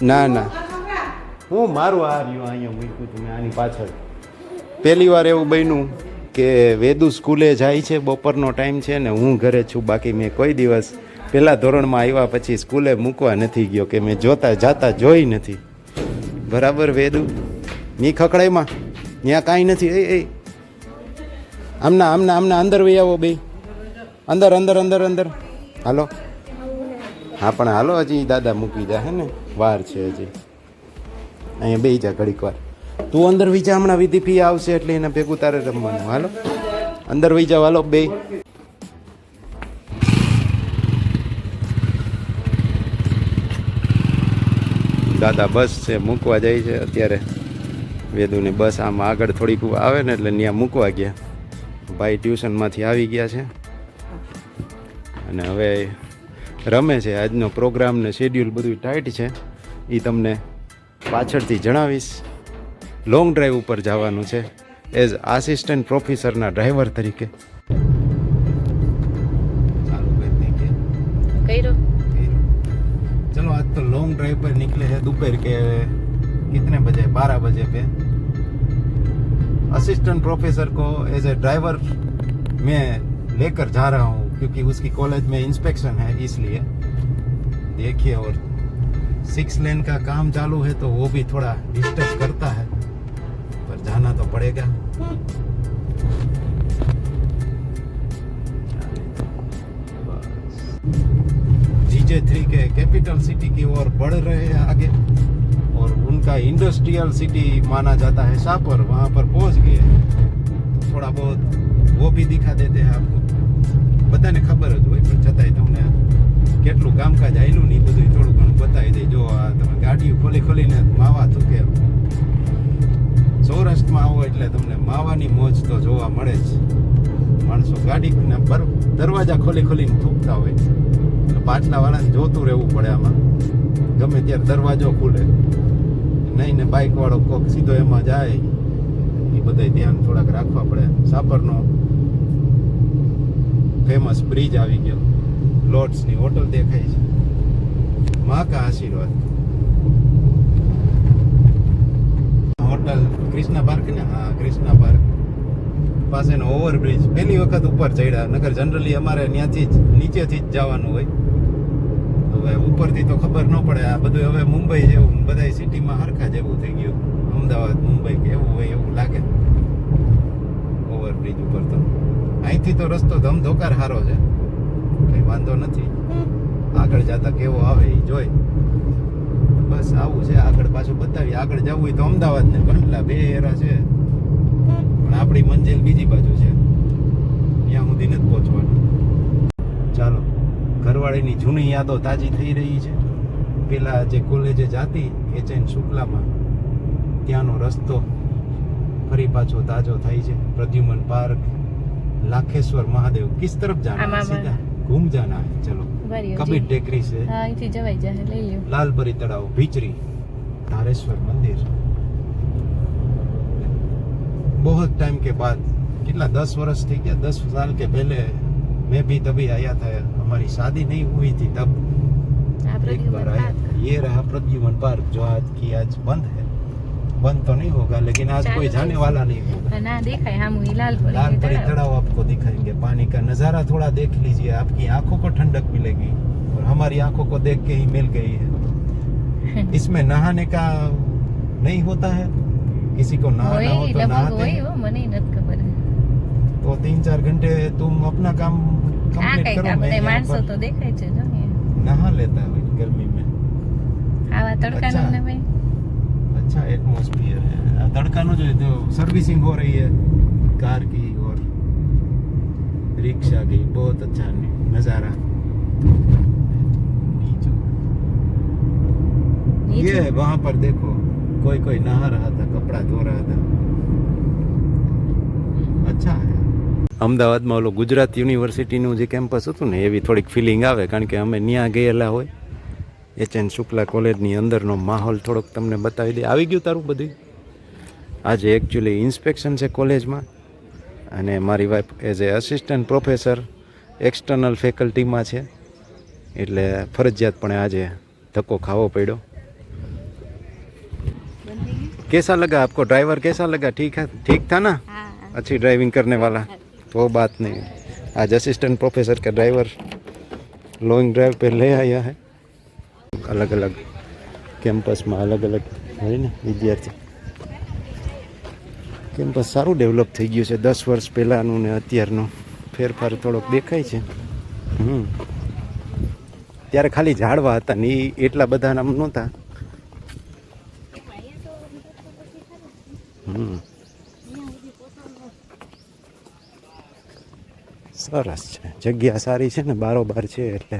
ના ના. હું મારું આ રહ્યું અહીંયા મૂક્યું હતું મેં આની પાછળ. પહેલી વાર એવું બન્યું કે વેદુ સ્કૂલે જાય છે બપોરનો ટાઈમ છે ને હું ઘરે છું બાકી મેં કોઈ દિવસ પહેલાં ધોરણમાં આવ્યા પછી સ્કૂલે મૂકવા નથી ગયો કે મેં જોતા જાતા જોઈ નથી. બરાબર વેદુ? ની ખકડાઈમાં ત્યાં કાંઈ નથી. એ એ. આમના આમના આમના અંદર વહી આવો બે અંદર અંદર અંદર અંદર. હાલો. હા પણ હાલો હજી દાદા મૂકી દે હે ને? વાર છે હજી. અહીંયા બે જા ઘડીક વાર. તું અંદર વીજા હમણાં વિધિ ફી આવશે એટલે એને ભેગું તારે રમવાનું. હાલો. અંદર વીજા વાલો બે દાદા બસ છે, મૂકવા જાય છે. અત્યારે વેદુની બસ આમ આગળ થોડીક આવે ને એટલે ત્યાં મૂકવા ગયા. ભાઈ ટ્યુશનમાંથી આવી ગયા છે. અને હવે રમે છે. આજનો પ્રોગ્રામ ને શેડ્યુલ બધું ટાઈટ છે. એ તમને પાછળથી જણાવીશ લોંગ ડ્રાઈવ ઉપર જવાનું છે એઝ આસિસ્ટન્ટ પ્રોફેસરના ડ્રાઈવર તરીકે ચાલુ કરી દઈએ. કર્યો चलो आज तो लॉन्ग ड्राइव पर निकले हैं दोपहर के कितने बजे बारह बजे पे असिस्टेंट प्रोफेसर को एज ए ड्राइवर मैं लेकर जा रहा हूँ क्योंकि उसकी कॉलेज में इंस्पेक्शन है इसलिए देखिए और सिक्स लेन का काम चालू है तो वो भी थोड़ा डिस्टर्ब करता है पर जाना तो पड़ेगा जीजे थ्री के कैपिटल सिटी की ओर बढ़ रहे हैं आगे और उनका इंडस्ट्रियल सिटी माना जाता है शाहपुर वहाँ पर पहुँच गए हैं। तो थोड़ा बहुत वो भी दिखा देते हैं आपको બધાને ખબર જ હોય પણ છતાંય તમને કેટલું કામકાજ આવેલું તમને મોજ તો જોવા મળે જ. માણસો ગાડીના દરવાજા ખોલી ખોલીને થૂકતા હોય તો પાછલા વાળાને જોતું રહેવું પડે આમાં. ગમે ત્યારે દરવાજો ખુલે. નહીં ને બાઇકવાળો કોક સીધો એમાં જાય. એ બધાય ધ્યાન થોડાક રાખવા પડે. સાપરનો ફેમસ બ્રિજ આવી ગયો. લોર્ડ્સની હોટલ દેખાય છે. મા કા આશીર્વાદ. હોટલ ક્રિષ્ના પાર્ક ને? હા ક્રિષ્ના પાર્ક. પાસેનો ઓવરબ્રિજ પહેલી વખત ઉપર ચડ્યા નગર જનરલી અમારે ત્યાંથી જ નીચેથી જ જવાનું હોય. હવે ઉપરથી તો ખબર ન પડે, આ બધું હવે મુંબઈ જેવું બધા સિટીમાં હરખા જેવું થઈ ગયું. અમદાવાદ, મુંબઈ કે એવું હોય એવું લાગે. ઓવરબ્રિજ ઉપર તો. અહીંથી તો રસ્તો ધમધોકાર સારો છે. કંઈ વાંધો નથી. આગળ જતા કેવો આવે એ જોઈ. બસ આવું છે. આગળ પાછું બતાવી આગળ જવું હોય તો અમદાવાદ ને કંડલા બે એરા છે. પણ આપણી મંજિલ બીજી બાજુ છે. ત્યાં સુધી નથી પહોંચવાનું. ચાલો ઘરવાળીની જૂની યાદો તાજી થઈ રહી છે. પેલા જે કોલેજે જાતી એચએન શુક્લામાં ત્યાંનો રસ્તો ફરી પાછો તાજો થાય છે. પ્રદ્યુમન પાર્ક લાખેશ્વર મહાદેવ કિસ તરફ જાના સીધા ઘૂમ જાના ચલો કબીર ટેકરી છે. લાલપરી તળાવ ભીચરી ધારેશ્વર મંદિર. बहुत टाइम के बाद कितना दस वर्ष थी क्या? दस साल के पहले मैं भी तभी आया था। हमारी शादी नहीं हुई थी तब। एक बार आया। ये रहा प्रद्युमन पार्क जो आज की आज बंद है। बंद तो नहीं होगा लेकिन आज कोई जाने वाला नहीं होगा। ना देखा है हम लाल परी तड़ाव आपको दिखाएँगे। पानी का नज़ारा थोड़ा देख लीजिए आपकी आँखों को ठंडक मिलेगी और हमारी आँखों को देख के ही मिल गई है। इसमें नहाने का नहीं होता है? किसी को नहाना हो હોય तो લગભગ नहाते હોય हैं હો મને ય નથી ખબર तो तीन चार घंटे तुम अपना काम આ कंप्लीट કઈક करो આ मैं બધા यहाँ માણસો पर તો દેખાય છે જો ને नहा लेता हूँ गर्मी में આવા તડકાનું અચ્છા. ને ભાઈ अच्छा एटमोस्फियर है આ તડકાનો જો જો सर्विसिंग हो रही है कार की और रिक्शा की बहुत अच्छा नज़ारा नीचे ये है वहाँ पर देखो કોઈ કોઈ નહા રહ્યા હતા, કપડાં ધો રહ્યા હતા. અચ્છા. અમદાવાદમાં ઓલો ગુજરાત યુનિવર્સિટીનું જે કેમ્પસ હતું ને, એવી થોડીક ફિલિંગ આવે, કારણ કે અમે ત્યાં ગયેલા હોય. એચ એન શુક્લા કોલેજની અંદરનો માહોલ થોડોક તમને બતાવી દે. આવી ગયું તારું બધું? આજે એકચ્યુઅલી ઇન્સ્પેક્શન છે કોલેજમાં, અને મારી wife as a assistant professor external ફેકલ્ટીમાં છે. એટલે ફરજિયાતપણે આજે ધક્કો ખાવો પડ્યો. कैसा लगा आपको ड्राइवर कैसा लगा ठीक है ठीक था ना हाँ अच्छी ड्राइविंग करने वाला वो बात नहीं आज असिस्टेंट प्रोफेसर का ड्राइवर लॉन्ग ड्राइव पे ले आया है અલગ અલગ કેમ્પસમાં અલગ અલગ હોય ને વિદ્યાર્થી કેમ્પસ સારું ડેવલપ થઈ ગયું છે દસ વર્ષ પહેલાંનું ને અત્યારનું ફેરફાર થોડોક દેખાય છે હમ ત્યારે ખાલી ઝાડવા હતા ને ઈ એટલા બધા નામ નહોતા સરસ છે જગ્યા સારી છે ને બારોબાર છે એટલે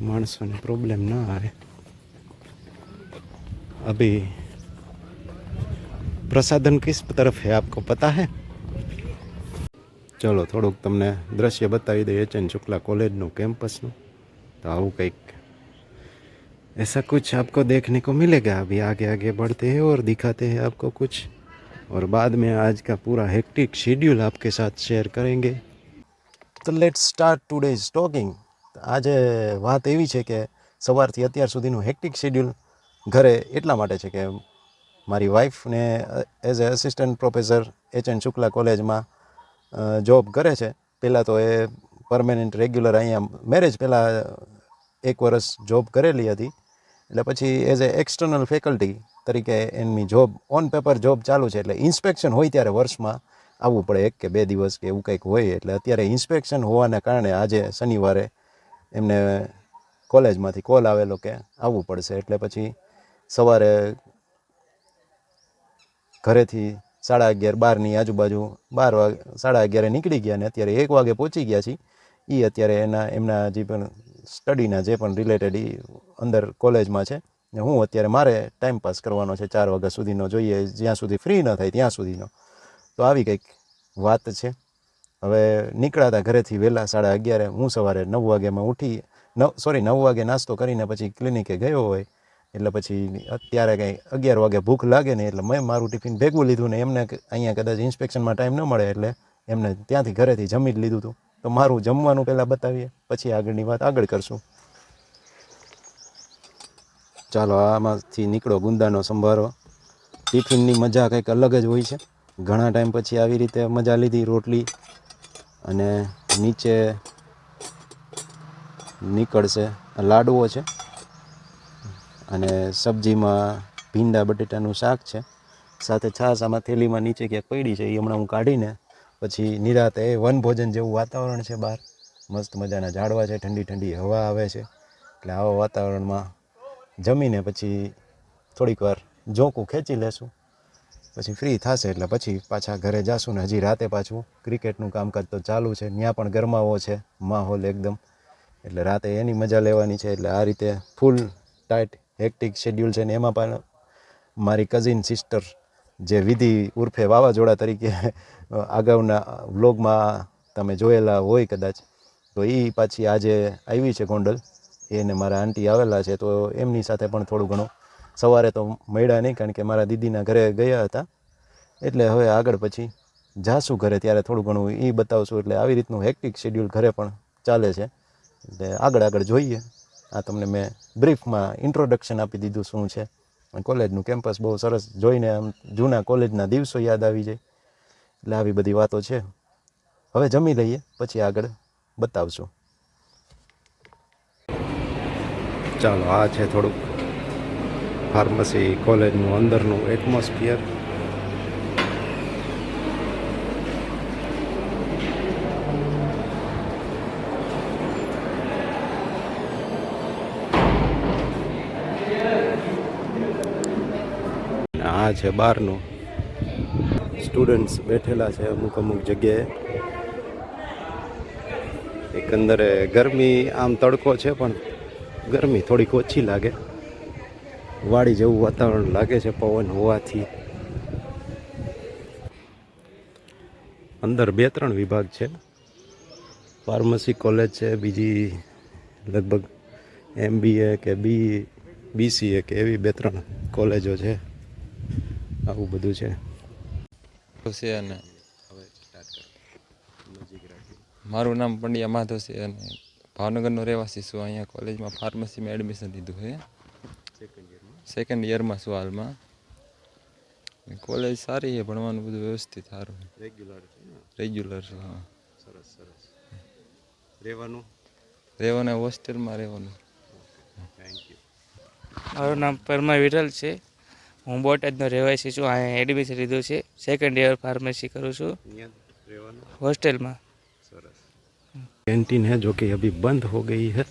માણસોને પ્રોબ્લેમ ના આવે अभी प्रसाधन किस तरफ है आपको पता है ચલો થોડુંક તમને દ્રશ્ય બતાવી દઈએ એચ એન શુક્લા કોલેજનું કેમ્પસનું તો આવું કંઈક ऐसा कुछ आपको देखने को मिलेगा अभी आगे आगे बढ़ते हैं और दिखाते हैं आपको कुछ और बाद में आज का पूरा हेक्टिक शेड्यूल आपके साथ शेयर करेंगे તો લેટ સ્ટાર્ટ ટુડે સ્ટોકિંગ આજે વાત એવી છે કે સવારથી અત્યાર સુધીનું હેક્ટિક શેડ્યુલ ઘરે એટલા માટે છે કે મારી વાઈફને as a assistant professor H N Shukla કોલેજમાં જોબ કરે છે પહેલાં તો એ પરમેનન્ટ રેગ્યુલર અહીંયા મેરેજ પહેલાં એક વર્ષ જોબ કરેલી હતી એટલે પછી એઝ એ એક્સટર્નલ ફેકલ્ટી તરીકે એમની જોબ ઓન પેપર જોબ ચાલુ છે એટલે ઇન્સ્પેક્શન હોય ત્યારે વર્ષમાં આવવું પડે એક કે બે દિવસ કે એવું કંઈક હોય એટલે અત્યારે ઇન્સ્પેક્શન હોવાના કારણે આજે શનિવારે એમને કોલેજમાંથી કોલ આવેલો કે આવવું પડશે એટલે પછી સવારે ઘરેથી સાડા અગિયાર બારની આજુબાજુ બાર વાગે, સાડા અગિયારે નીકળી ગયા ને અત્યારે એક વાગે પહોંચી ગયા છીએ. એ અત્યારે એના, એમના જે પણ સ્ટડીના જે પણ રિલેટેડ એ અંદર કોલેજમાં છે, ને હું અત્યારે મારે ટાઈમ પાસ કરવાનો છે, ચાર વાગ્યા સુધીનો જોઈએ, જ્યાં સુધી ફ્રી ન થાય ત્યાં સુધીનો. તો આવી કંઈક વાત છે. હવે નીકળાતા ઘરેથી વહેલા સાડા અગિયારે, હું સવારે નવ વાગ્યામાં ઉઠી, નવ સોરી નવ વાગે નાસ્તો કરીને પછી ક્લિનિકે ગયો હોય, એટલે પછી અત્યારે કંઈ અગિયાર વાગે ભૂખ લાગે ને, એટલે મેં મારું ટિફિન ભેગું લીધું ને એમને અહીંયા કદાચ ઇન્સ્પેક્શનમાં ટાઈમ ન મળે, એટલે એમને ત્યાંથી ઘરેથી જમી જ લીધું હતું તો મારું જમવાનું પહેલાં બતાવીએ, પછી આગળની વાત આગળ કરશું. ચાલો, આમાંથી નીકળો ગુંદાનો સંભારો. ટિફિનની મજા કંઈક અલગ જ હોય છે. ઘણા ટાઈમ પછી આવી રીતે મજા લીધી રોટલી અને નીચે નીકળશે લાડવો છે. અને સબ્જીમાં ભીંડા બટેટાનું શાક છે. સાથે છાશ આમાં થેલીમાં નીચે ક્યાંક પડી છે, એ હમણાં હું કાઢીને પછી નિરાતે એ વનભોજન જેવું વાતાવરણ છે બહાર. મસ્ત મજાના ઝાડવા છે, ઠંડી ઠંડી હવા આવે છે. એટલે આવા વાતાવરણમાં જમીને પછી થોડીક વાર ઝોકું ખેંચી લેશું. પછી ફ્રી થશે એટલે પછી પાછા ઘરે જાશું ને હજી રાતે પાછું ક્રિકેટનું કામકાજ તો ચાલુ છે. ત્યાં પણ ગરમાવો છે, માહોલ એકદમ. એટલે રાતે એની મજા લેવાની છે. એટલે આ રીતે ફૂલ ટાઈટ હેક્ટિક શેડ્યુલ છે ને એમાં પણ મારી કઝિન સિસ્ટર જે વિધિ ઉર્ફે વાવાઝોડા તરીકે અગાઉના વ્લોગમાં તમે જોયેલા હોય કદાચ, તો એ પાછી આજે આવી છે ગોંડલ. એને મારા આંટી આવેલા છે, તો એમની સાથે પણ થોડું ઘણું સવારે તો મળ્યા નહીં, કારણ કે મારા દીદીના ઘરે ગયા હતા. એટલે હવે આગળ પછી જાશું ઘરે, ત્યારે થોડું ઘણું એ બતાવશું. એટલે આવી રીતનું હેક્ટિક શેડ્યુલ ઘરે પણ ચાલે છે. એટલે આગળ આગળ જોઈએ. આ તમને મેં બ્રીફમાં ઇન્ટ્રોડક્શન આપી દીધું શું છે. કોલેજનું કેમ્પસ બહુ સરસ જોઈને આમ જૂના કોલેજના દિવસો યાદ આવી જાય. એટલે આવી બધી વાતો છે. હવે જમી લઈએ, પછી આગળ બતાવશું. ચાલો, આ છે થોડુંક ફાર્મસી કોલેજનું અંદરનું એટમોસ્ફિયર આ છે, બહારનું. સ્ટુડન્ટ્સ બેઠેલા છે અમુક અમુક જગ્યાએ. એકંદરે ગરમી આમ તડકો છે, પણ ગરમી થોડીક ઓછી લાગે. વાડી જેવું વાતાવરણ લાગે છે પવન હોવાથી. અંદર બે ત્રણ વિભાગ છે. ફાર્મસી કોલેજ છે, બીજી લગભગ એમબીએ કે બી, બીસીએ કે એવી બે ત્રણ કોલેજો છે. આવું બધું છે. છે અને મારું નામ પંડ્યા માધવ છે અને ભાવનગરનો રહેવાસી છું. અહીંયા કોલેજમાં ફાર્મસીમાં એડમિશન લીધું છે. સેકન્ડ યરમાં છું હાલમાં. કોલેજ સારી છે ભણવાનું બધું વ્યવસ્થિત સારું રેગ્યુલર છે રેગ્યુલર છે હા. સરસ સરસ. રહેવાનું? રહેવાનું હોસ્ટેલમાં રહેવાનું. થેન્ક યુ મારું નામ પરમા વિઠ્ઠલ છે. હું બોટાદનો રહેવાસી છું. અહીંયા એડમિશન લીધું છે. સેકન્ડ યર ફાર્મસી કરું છું. હોસ્ટેલમાં કેન્ટીન હે જો કે અભી બંધ હો ગઈ હૈ.